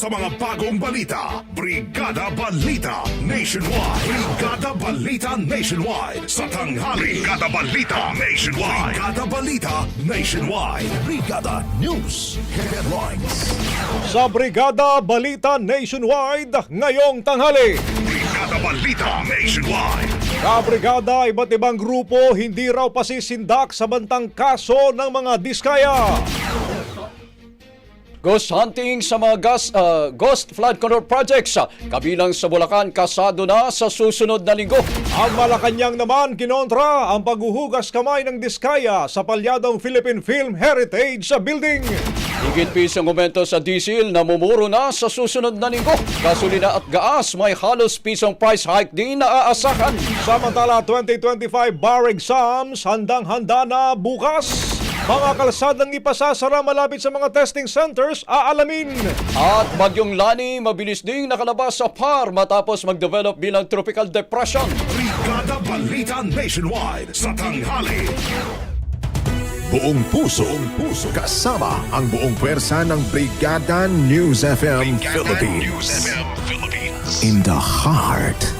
Sa mga bagong balita. Brigada Balita Nationwide. Brigada Balita Nationwide. Sa tanghali. Brigada Balita Nationwide. Brigada Balita Nationwide. Brigada News Headlines. Sa Brigada Balita Nationwide ngayong tanghali. Brigada Balita Nationwide. Kabrigada, iba't ibang grupo hindi raw pasisindak sa bantang kaso ng mga diskaya. Ghost hunting sa mga gas, uh, ghost flood control projects uh, kabilang sa Bulacan kasado na sa susunod na linggo. Ang Malacanang naman kinontra ang paghuhugas kamay ng diskaya sa palyadong Philippine Film Heritage Building. Higit pisong aumento sa diesel na mumuro na sa susunod na linggo. Gasolina at gaas may halos pisong price hike din na aasahan. Samantala 2025 bar exams handang-handa na bukas. Mga kalsadang ipasasara malapit sa mga testing centers aalamin. At bagyong Lani mabilis ding nakalabas sa par matapos mag-develop bilang tropical depression. Brigada Balita Nationwide. Sa tanghali. Buong puso, buong puso. Kasama ang buong pwersa ng Brigada News FM Philippines. In the heart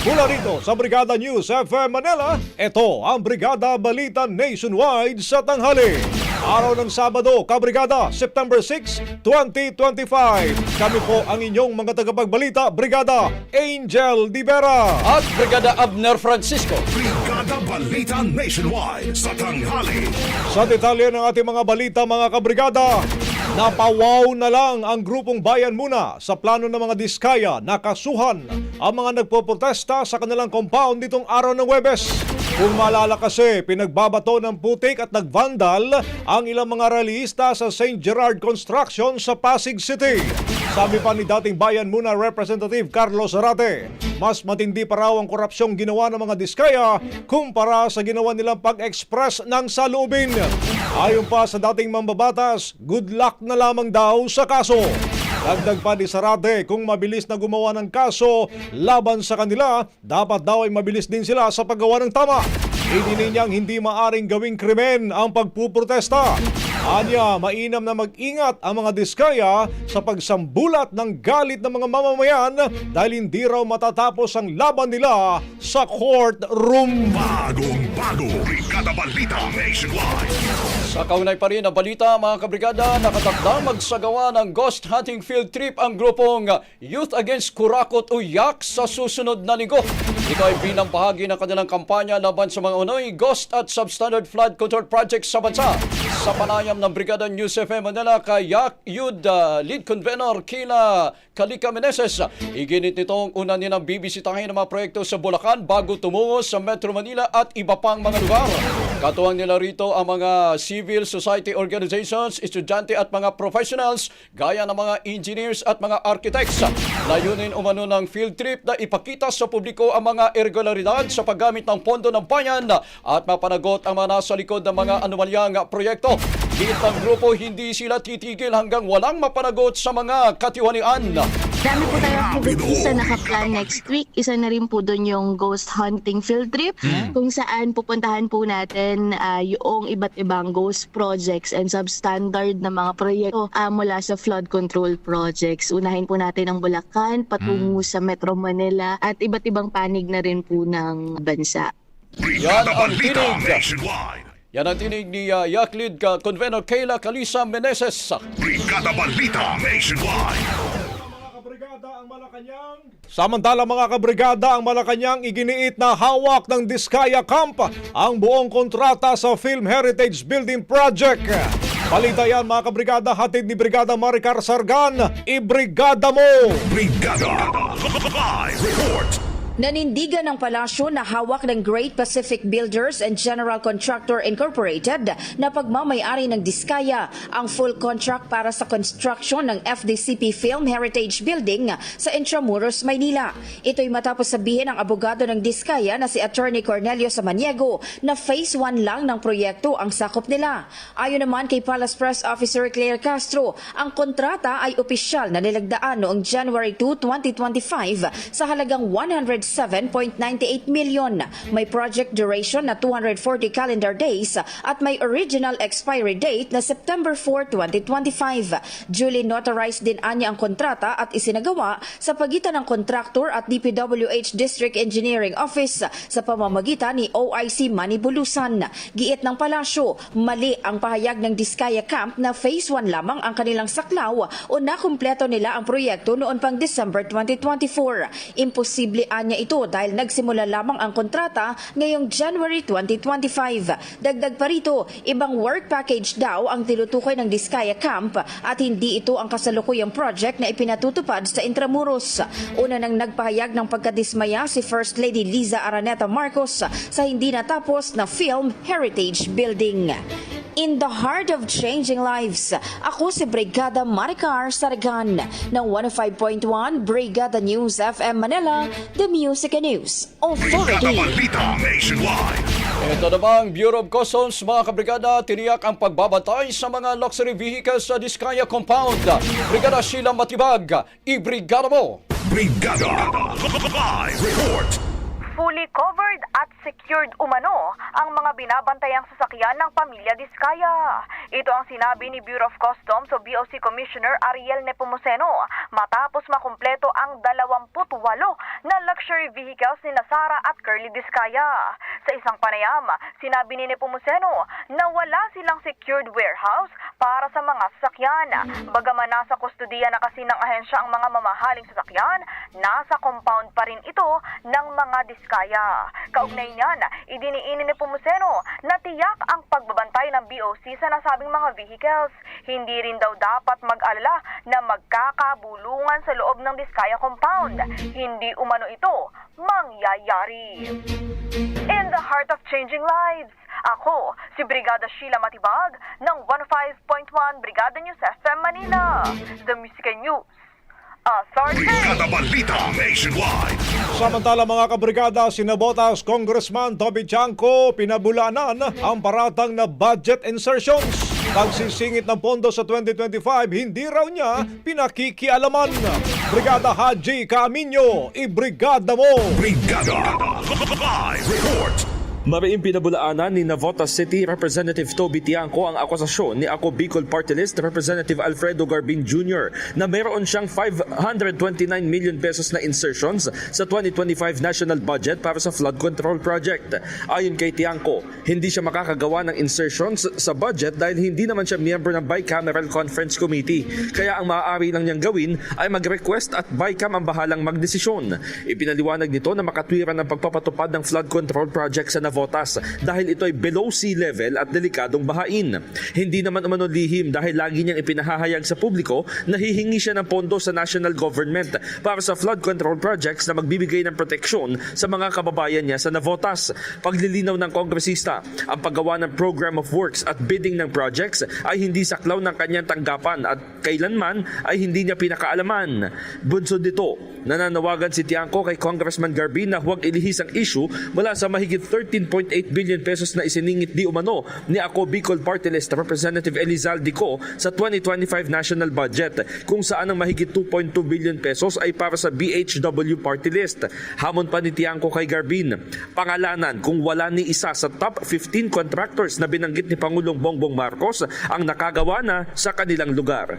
Mula rito sa Brigada News FM Manila, ito ang Brigada Balita Nationwide sa tanghali. Araw ng Sabado, Kabrigada, September 6, 2025. Kami po ang inyong mga tagapagbalita, Brigada Angel Divera. At Brigada Abner Francisco. Brigada Balita Nationwide. Sa tanghali. Sa detalye ng ating mga balita mga kabrigada, napawaw na lang ang grupong Bayan Muna sa plano ng mga diskaya na kasuhan ang mga nagpoprotesta sa kanilang compound nitong araw ng Webes. Kung maalala kasi, pinagbabato ng putik at nagvandal ang ilang mga rallyista sa St. Gerard Construction sa Pasig City. Sabi pa ni dating Bayan Muna Representative Carlos Arate, mas matindi pa raw ang korupsyong ginawa ng mga diskaya kumpara sa ginawa nilang pag-express ng saloobin. Ayon pa sa dating mambabatas, good luck na lamang daw sa kaso. Dagdag pa ni Sarate, kung mabilis na gumawa ng kaso laban sa kanila, dapat daw ay mabilis din sila sa paggawa ng tama. Idinin niyang hindi maaring gawing krimen ang pagpuprotesta. Anya, mainam na mag-ingat ang mga diskaya sa pagsambulat ng galit ng mga mamamayan dahil hindi raw matatapos ang laban nila sa courtroom. Bagong bago, Brigada Balita Nationwide. Sa kaunay pa rin ang balita mga kabrigada, nakatakdang magsagawa ng ghost hunting field trip ang grupong Youth Against Kurakot o YAK sa susunod na linggo. Ito ay bilang bahagi ng kanilang kampanya laban sa mga unoy ghost at substandard flood control projects sa bansa. Sa panayam ng Brigada News FM Manila kay YAK Youth uh, Lead Convener Kila Kalika Meneses, iginit nitong una nilang bibisitahin ang mga proyekto sa Bulacan bago tumungo sa Metro Manila at iba pang mga lugar. Katuwang nila rito ang mga civil society organizations, estudyante at mga professionals gaya ng mga engineers at mga architects. Layunin umano ng field trip na ipakita sa publiko ang mga irregularidad sa paggamit ng pondo ng bayan at mapanagot ang mga nasa likod ng mga anomalyang proyekto. Higit ang grupo, hindi sila titigil hanggang walang mapanagot sa mga katiwanian. Dami po tayong activities na nakaplan next week. Isa na rin po doon yung ghost hunting field trip kung saan pupuntahan po natin ah, yung iba't ibang ghost projects and substandard na mga proyekto ah, mula sa flood control projects. Unahin po natin ang Bulacan patungo sa Metro Manila at iba't ibang panig na rin po ng bansa. Yan ang tinig. Yan ang tinig ni uh, Yaklid ka Convenor Kayla Kalisa Meneses. Brigada Balita Nationwide. Samantala mga kabrigada, ang Malacanang iginiit na hawak ng Diskaya Camp ang buong kontrata sa Film Heritage Building Project. Balita yan mga kabrigada, hatid ni Brigada Maricar Sargan, ibrigada mo! Brigada Live Report. Nanindigan ng palasyo na hawak ng Great Pacific Builders and General Contractor Incorporated na pagmamayari ng Diskaya ang full contract para sa construction ng FDCP Film Heritage Building sa Intramuros, Maynila. Ito'y matapos sabihin ng abogado ng Diskaya na si Attorney Cornelio Samaniego na phase 1 lang ng proyekto ang sakop nila. Ayon naman kay Palace Press Officer Claire Castro, ang kontrata ay opisyal na nilagdaan noong January 2, 2025 sa halagang 107.98 million. May project duration na 240 calendar days at may original expiry date na September 4, 2025. Duly notarized din anya ang kontrata at isinagawa sa pagitan ng kontraktor at DPWH District Engineering Office sa pamamagitan ni OIC Manibulusan. Giit ng palasyo, mali ang pahayag ng Diskaya Camp na phase 1 lamang ang kanilang saklaw o nakumpleto nila ang proyekto noon pang December 2024. Imposible anya ito dahil nagsimula lamang ang kontrata ngayong January 2025. Dagdag pa rito, ibang work package daw ang tinutukoy ng Diskaya Camp at hindi ito ang kasalukuyang project na ipinatutupad sa Intramuros. Una nang nagpahayag ng pagkadismaya si First Lady Liza Araneta Marcos sa hindi natapos na Film Heritage Building. In the heart of changing lives, ako si Brigada Maricar Saragan ng 105.1 Brigada News FM Manila, The Music and News Brigada Authority. Ito namang Bureau of Customs, mga kabrigada, tiniyak ang pagbabantay sa mga luxury vehicles sa Diskaya Compound. Brigada Sheila Matibag, ibrigada mo! Brigada Live Report. Fully covered at secured umano ang mga binabantayang sasakyan ng pamilya Diskaya. Ito ang sinabi ni Bureau of Customs o BOC Commissioner Ariel Nepomuceno matapos makumpleto ang 28 na luxury vehicles ni Sara at Curly Diskaya. Sa isang panayam, sinabi ni Nepomuceno na wala silang secured warehouse para sa mga sasakyan. Bagaman nasa kustudiya na kasi ng ahensya ang mga mamahaling sasakyan, nasa compound pa rin ito ng mga diskaya. Kaugnay niyan, idiniinin ni Pumuseno na tiyak ang pagbabantay ng BOC sa nasabing mga vehicles. Hindi rin daw dapat mag-alala na magkakabulungan sa loob ng diskaya compound. Hindi umano ito mangyayari. In the heart of changing lives, ako, si Brigada Sheila Matibag ng 105.1 Brigada News FM Manila. The Music News. Brigada Balita Nationwide. Samantala mga kabrigada, sinabotas Congressman Toby Chanco pinabulanan ang paratang na budget insertions. Pagsisingit ng pondo sa 2025, hindi raw niya pinakikialaman. Brigada Haji Camino, ibrigada mo! Brigada Live Report. Mariing pinabulaanan ni Navotas City Representative Toby Tiangco ang akusasyon ni Ako Bicol Party List Representative Alfredo Garbin Jr. na meron siyang 529 million pesos na insertions sa 2025 national budget para sa flood control project. Ayon kay Tiangco, hindi siya makakagawa ng insertions sa budget dahil hindi naman siya miyembro ng Bicameral Conference Committee. Kaya ang maaari lang niyang gawin ay mag-request at Bicam ang bahalang magdesisyon. Ipinaliwanag nito na makatwiran ng pagpapatupad ng flood control project sa Navotas dahil ito ay below sea level at delikadong bahain. Hindi naman umano lihim dahil lagi niyang ipinahahayag sa publiko na hihingi siya ng pondo sa national government para sa flood control projects na magbibigay ng proteksyon sa mga kababayan niya sa Navotas. Paglilinaw ng kongresista, ang paggawa ng program of works at bidding ng projects ay hindi saklaw ng kanyang tanggapan at kailanman ay hindi niya pinakaalaman. Bunsod dito, nananawagan si Tiangco kay Congressman Garbin na huwag ilihis ang issue mula sa mahigit 13.8 billion pesos na isiningit di umano ni Ako Bicol Party List Representative Elizalde Co sa 2025 national budget kung saan ang mahigit 2.2 billion pesos ay para sa BHW Party List. Hamon pa ni Tiangco kay Garbin, pangalanan kung wala ni isa sa top 15 contractors na binanggit ni Pangulong Bongbong Marcos ang nakagawa na sa kanilang lugar.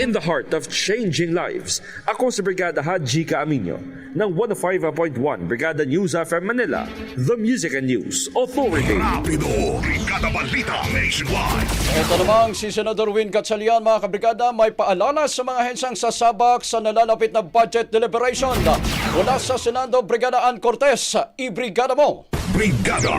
In the heart of changing lives, ako si Brigada Haji Caaminyo ng 105.1 Brigada News FM Manila, The Music and News Authority. Rapido, Brigada Balita Nationwide. Ito namang si Senador Win Gatchalian mga kabrigada may paalala sa mga hensang sasabak sa nalalapit na budget deliberation. Mula sa Senado, Brigada Ann Cortez, i-brigada mo! Brigada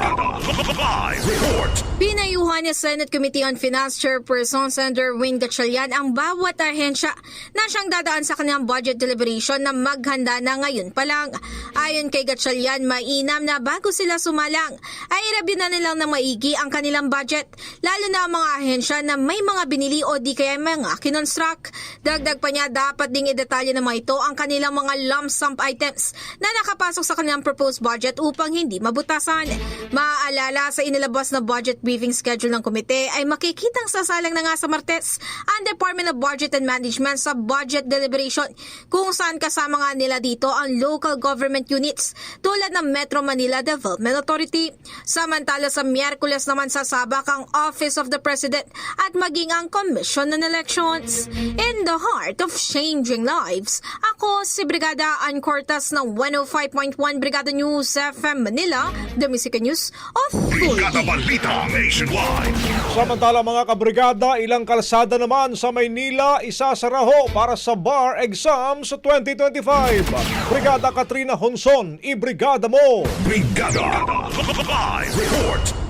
Live Report. Pinayuhan ni Senate Committee on Finance Chairperson Senator Wing Gatchalian ang bawat ahensya na siyang dadaan sa kanilang budget deliberation na maghanda na ngayon pa lang. Ayon kay Gatchalian, mainam na bago sila sumalang ay i-review na nilang na maigi ang kanilang budget, lalo na ang mga ahensya na may mga binili o di kaya mga kinonstruct. Dagdag pa niya, dapat ding idetalye na mga ito ang kanilang mga lump sum items na nakapasok sa kanilang proposed budget upang hindi mabutasan. Maaalala sa inilabas na budget briefing schedule ng komite ay makikitang sasalang na nga sa Martes ang Department of Budget and Management sa budget deliberation kung saan kasama nga nila dito ang local government units tulad ng Metro Manila Development Authority. Samantala sa Miyerkules naman sasabak ang Office of the President at maging ang Commission on Elections. In the heart of changing lives, ako si Brigada Ann Cortas ng 105.1 Brigada News FM Manila, The Music News Brigada Authority. Balita Nationwide. Samantala mga kabrigada, ilang kalsada naman sa Maynila isasaraho para sa bar exam sa 2025. Brigada Katrina Honson, i-brigada mo! Brigada Live Report.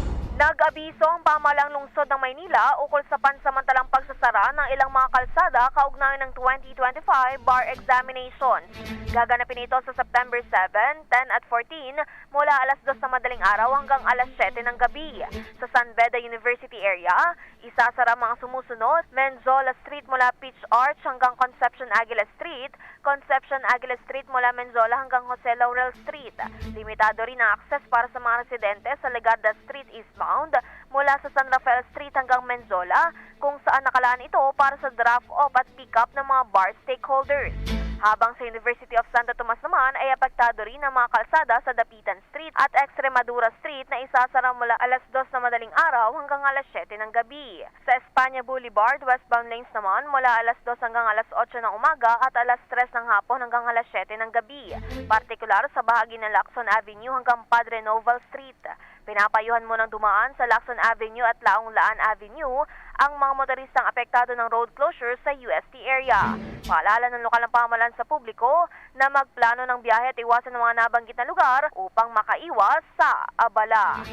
Nag-abiso ang pamalang lungsod ng Maynila ukol sa pansamantalang pagsasara ng ilang mga kalsada kaugnay ng 2025 bar examinations. Gaganapin ito sa September 7, 10 at 14 mula alas 2 sa madaling araw hanggang alas 7 ng gabi. Sa San Beda University area, isasara mga sumusunod, Menzola Street mula Peach Arch hanggang Conception Aguila Street, Conception Aguila Street mula Menzola hanggang Jose Laurel Street. Limitado rin ang access para sa mga residente sa Legarda Street eastbound mula sa San Rafael Street hanggang Menzola kung saan nakalaan ito para sa drop-off at pick-up ng mga bar stakeholders. Habang sa University of Santo Tomas naman ay apektado rin ang mga kalsada sa Dapitan Street at Extremadura Street na isasara mula alas 2 na madaling araw hanggang alas 7 ng gabi. Sa Espanya Boulevard, westbound lanes naman mula alas 2 hanggang alas 8 ng umaga at alas 3 ng hapon hanggang alas 7 ng gabi. Partikular sa bahagi ng Lacson Avenue hanggang Padre Noval Street. Pinapayuhan mo ng dumaan sa Lacson Avenue at Laong Laan Avenue ang mga motoristang apektado ng road closure sa UST area. Paalala ng lokal ng pamalan sa publiko na magplano ng biyahe at iwasan ng mga nabanggit na lugar upang makaiwas sa abala.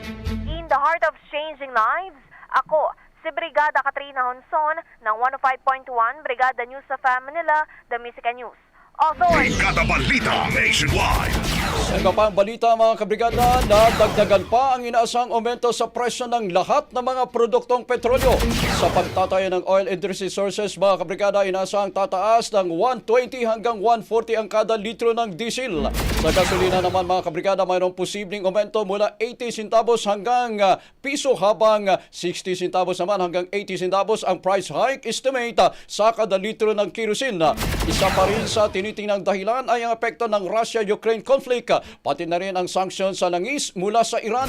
In the heart of changing lives, ako, si Brigada Katrina Honson ng 105.1 Brigada News of Manila, The Music News. Authority. Brigada Balita Nationwide. Sa iba pang balita mga kabrigada, nadagdagan pa ang inaasang aumento sa presyo ng lahat ng mga produktong petrolyo. Sa pagtatayo ng oil and resources mga kabrigada, inaasang tataas ng 120 hanggang 140 ang kada litro ng diesel. Sa gasolina naman mga kabrigada, mayroong posibleng aumento mula 80 centavos hanggang ah, piso habang ah, 60 centavos naman hanggang 80 centavos ang price hike estimate ah, sa kada litro ng kerosene. Isa pa rin sa tinitingnan dahilan ay ang epekto ng Russia-Ukraine conflict traffic, pati na rin ang sanction sa langis mula sa Iran.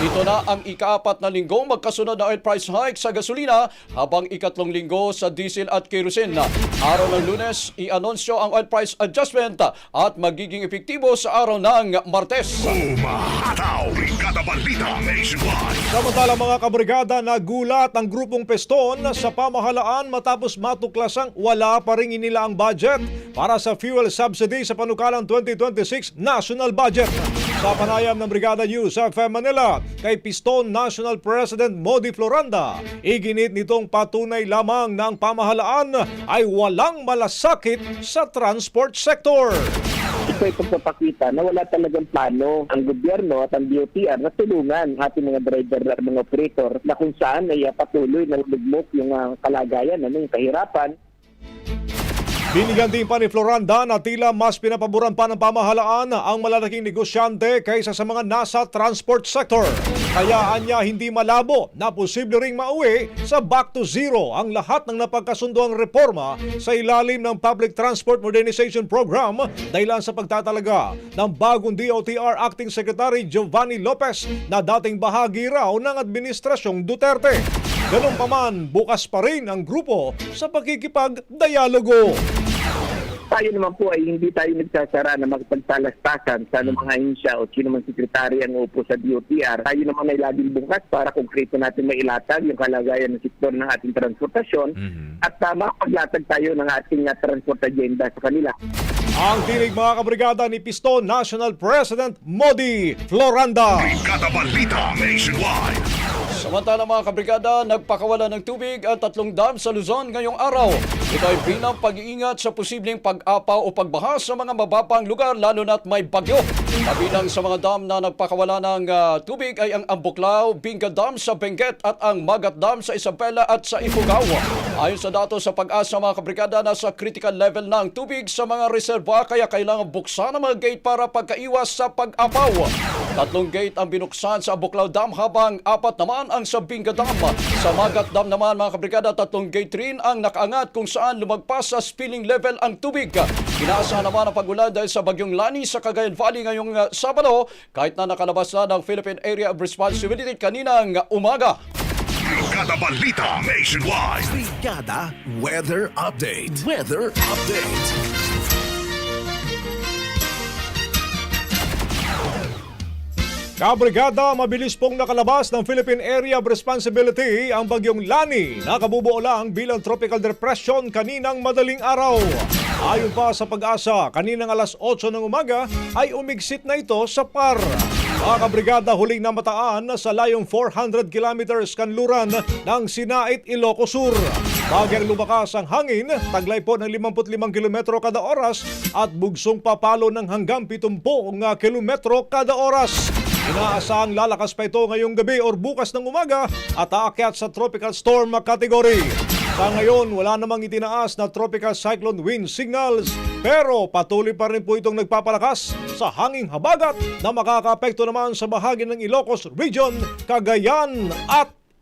Ito na ang ikaapat na linggo magkasunod na oil price hike sa gasolina habang ikatlong linggo sa diesel at kerosene. Araw ng lunes, i-anunsyo ang oil price adjustment at magiging epektibo sa araw ng Martes. Umahataw, Brigada Balita Nationwide. Samantala mga kabrigada, nagulat ang grupong Peston sa pamahalaan matapos matuklasang wala pa rin inila ang budget para sa fuel subsidy sa panukalang 2026 national budget. Sa panayam ng Brigada News FM Manila kay Piston National President Modi Floranda, iginit nitong patunay lamang na pamahalaan ay walang malasakit sa transport sector. ito ay pagpapakita na wala talagang plano ang gobyerno at ang DOTR na tulungan ang ating mga driver at mga operator na kung saan ay uh, patuloy na lugmok yung uh, kalagayan, ano, yung kahirapan. Binigyan din pa ni Floranda na tila mas pinapaboran pa ng pamahalaan ang malalaking negosyante kaysa sa mga nasa transport sector. Kaya anya hindi malabo na posible ring mauwi sa back to zero ang lahat ng napagkasunduang reforma sa ilalim ng Public Transport Modernization Program dahilan sa pagtatalaga ng bagong DOTR Acting Secretary Giovanni Lopez na dating bahagi raw ng Administrasyong Duterte. Ganun pa man, bukas pa rin ang grupo sa pakikipag-dialogo. Tayo naman po ay hindi tayo nagsasara na magpagtalastasan sa anong mga insya o sino man sekretary ang upo sa DOTR. Tayo naman ay laging bukas para konkreto natin mailatag yung kalagayan ng sektor ng ating transportasyon at uh, makapaglatag tayo ng ating uh, transport agenda sa kanila. Ang tinig mga kabrigada ni Piston National President Modi Floranda. Brigada Balita Nationwide. Samantala mga kabrigada, nagpakawala ng tubig ang tatlong dam sa Luzon ngayong araw. Ito ay bilang pag-iingat sa posibleng pag-apaw o pagbaha sa mga mababang lugar lalo na't may bagyo. Kabilang sa mga dam na nagpakawala ng ah, tubig ay ang Ambuklaw, Binga Dam sa Benguet at ang Magat Dam sa Isabela at sa Ifugao. Ayon sa datos sa pag-asa mga kabrigada, nasa critical level na ang tubig sa mga reserva kaya kailangan buksan ang mga gate para pagkaiwas sa pag-apaw. Tatlong gate ang binuksan sa Abuklaw Dam habang apat naman ang sa Binga Dam. Sa Magat Dam naman mga kabrigada, tatlong gate rin ang nakaangat kung saan lumagpas sa spilling level ang tubig. Inaasahan naman ang pagulan dahil sa bagyong Lani sa Cagayan Valley ngayong uh, Sabado kahit na nakalabas na ng Philippine Area of Responsibility kaninang umaga. Brigada Balita Nationwide. Brigada Weather Update. Weather Update. Kabrigada, mabilis pong nakalabas ng Philippine Area of Responsibility ang bagyong Lani na kabubuo lang bilang tropical depression kaninang madaling araw. Ayon pa sa pag-asa, kaninang alas 8 ng umaga ay umigsit na ito sa par. Kabrigada huling namataan sa layong 400 kilometers kanluran ng Sinait, Ilocos Sur. Bagyang lumakas ang hangin, taglay po ng 55 kilometro kada oras at bugsong papalo ng hanggang 70 kilometro kada oras. Inaasahang lalakas pa ito ngayong gabi or bukas ng umaga at aakyat sa tropical storm category. Sa ngayon, wala namang itinaas na tropical cyclone wind signals pero patuloy pa rin po itong nagpapalakas sa hanging habagat na makakapekto naman sa bahagi ng Ilocos Region, Cagayan at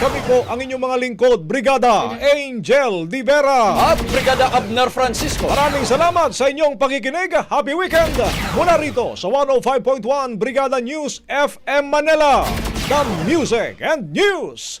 Kami po ang inyong mga lingkod, Brigada Angel Di Vera. At Brigada Abner Francisco. Maraming salamat sa inyong pakikinig. Happy weekend! Mula rito sa 105.1 Brigada News FM Manila. The Music and News